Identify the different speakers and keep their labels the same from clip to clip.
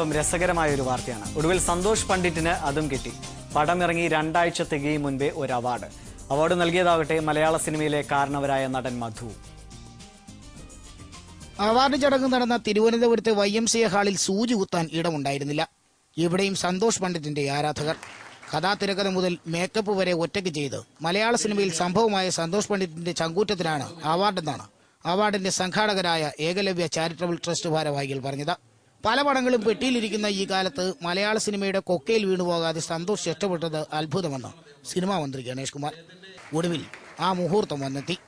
Speaker 1: അല്പം രസകരമായ ഒരു വാർത്തയാണ്. ഒടുവിൽ സന്തോഷ് പണ്ഡിറ്റിന് അതും കിട്ടി. പടമിറങ്ങി രണ്ടാഴ്ച തികയും മുൻപേ ഒരു അവാർഡ്. അവാർഡ് നൽകിയതാകട്ടെ മലയാള സിനിമയിലെ കാരണവരായ നടൻ മധു.
Speaker 2: അവാർഡ് ചടങ്ങ് നടന്ന തിരുവനന്തപുരത്തെ വൈ എം സി എ ഹാളിൽ സൂചി കുത്താൻ ഇടമുണ്ടായിരുന്നില്ല. ഇവിടെയും സന്തോഷ് പണ്ഡിറ്റിന്റെ ആരാധകർ. കഥാതിരക്കഥ മുതൽ മേക്കപ്പ് വരെ ഒറ്റയ്ക്ക് ചെയ്ത് മലയാള സിനിമയിൽ സംഭവമായ സന്തോഷ് പണ്ഡിറ്റിന്റെ ചങ്കൂറ്റത്തിനാണ് അവാർഡെന്നാണ് അവാർഡിന്റെ സംഘാടകരായ ഏകലവ്യ ചാരിറ്റബിൾ ട്രസ്റ്റ് ഭാരവാഹികൾ പറഞ്ഞത്. പല പടങ്ങളും പെട്ടിയിലിരിക്കുന്ന ഈ കാലത്ത് മലയാള സിനിമയുടെ കൊക്കയിൽ വീണുപോകാതെ സന്തോഷ് രക്ഷപ്പെട്ടത് അത്ഭുതമെന്ന് സിനിമാ മന്ത്രി ഗണേഷ് കുമാർ. ഒടുവിൽ ആ മുഹൂർത്തം വന്നെത്തി.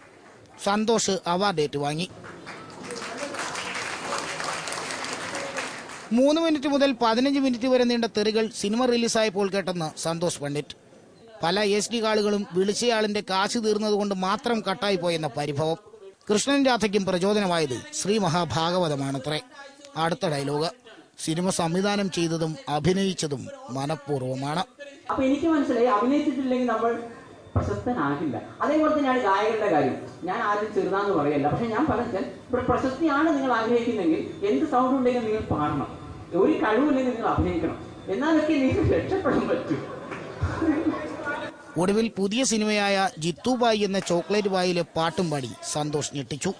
Speaker 2: സന്തോഷ് അവാർഡ് ഏറ്റുവാങ്ങി മൂന്ന് മിനിറ്റ് മുതൽ പതിനഞ്ച് മിനിറ്റ് വരെ നീണ്ട തെറികൾ സിനിമ റിലീസായപ്പോൾ കേട്ടെന്ന് സന്തോഷ് പണ്ഡിറ്റ്. പല എസ് ഡി കാളുകളും വിളിച്ചയാളിന്റെ കാശ് തീർന്നതുകൊണ്ട് മാത്രം കട്ടായി പോയെന്ന പരിഭവം. കൃഷ്ണൻ രാധയ്ക്കും പ്രചോദനമായത് ശ്രീ മഹാഭാഗവതമാണത്രേ. അടുത്ത ഡയലോഗ്. സിനിമ സംവിധാനം ചെയ്തതും അഭിനയിച്ചതും മനഃപൂർവമാണ്.
Speaker 3: അപ്പൊ എനിക്ക് മനസ്സിലായി അഭിനയിച്ചിട്ടില്ലെങ്കിൽ നമ്മൾ പ്രശസ്തനാകില്ല. അതേപോലെ തന്നെയാണ് ഗായകരുടെ കാര്യം. ഞാൻ ആദ്യം ചെറുതാന്ന് പറയല്ല. പക്ഷെ ഞാൻ പറഞ്ഞാൽ ഇവിടെ പ്രശസ്തിയാണ് നിങ്ങൾ ആഗ്രഹിക്കുന്നെങ്കിൽ എന്ത് സൗണ്ട് ഉണ്ടെങ്കിലും നിങ്ങൾ പാടണം. ഒരു കഴിവില്ലെങ്കിൽ നിങ്ങൾ അഭിനയിക്കണം. എന്നാലൊക്കെ നിങ്ങൾക്ക് രക്ഷപ്പെടാൻ പറ്റൂ.
Speaker 2: ഒടുവിൽ പുതിയ സിനിമയായ ജിത്തുബായി എന്ന ചോക്ലേറ്റ് ബായിലെ പാട്ടും പാടി സന്തോഷ് ഞെട്ടിച്ചു.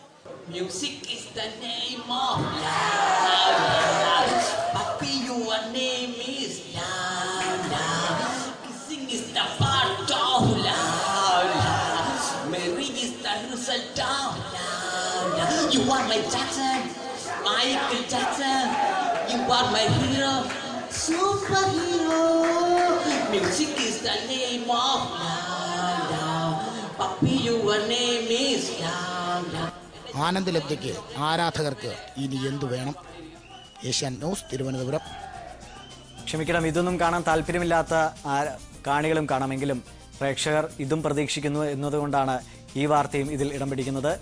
Speaker 4: Music is the name of love. Papi, your name is love. love. Kissing is the part of love. love. Marriage is the result of love. love. You are my Jackson, Michael Jackson. You are my hero, superhero. Music is the name of love. love. Papi, your name is love. love.
Speaker 2: ആനന്ദലബ്ധയ്ക്ക് ആരാധകർക്ക് ഇനി എന്തു വേണം? Asian news Thiruvananthapuram.
Speaker 1: ക്ഷമിക്കണം ഇതൊന്നും കാണാൻ താല്പര്യമില്ലാത്ത കാണികളും കാണാമെങ്കിലും പ്രേക്ഷകർ ഇതും പ്രതീക്ഷിക്കുന്നു എന്നതുകൊണ്ടാണ് ഈ വാർത്തയും ഇതിൽ ഇടം പിടിക്കുന്നത്.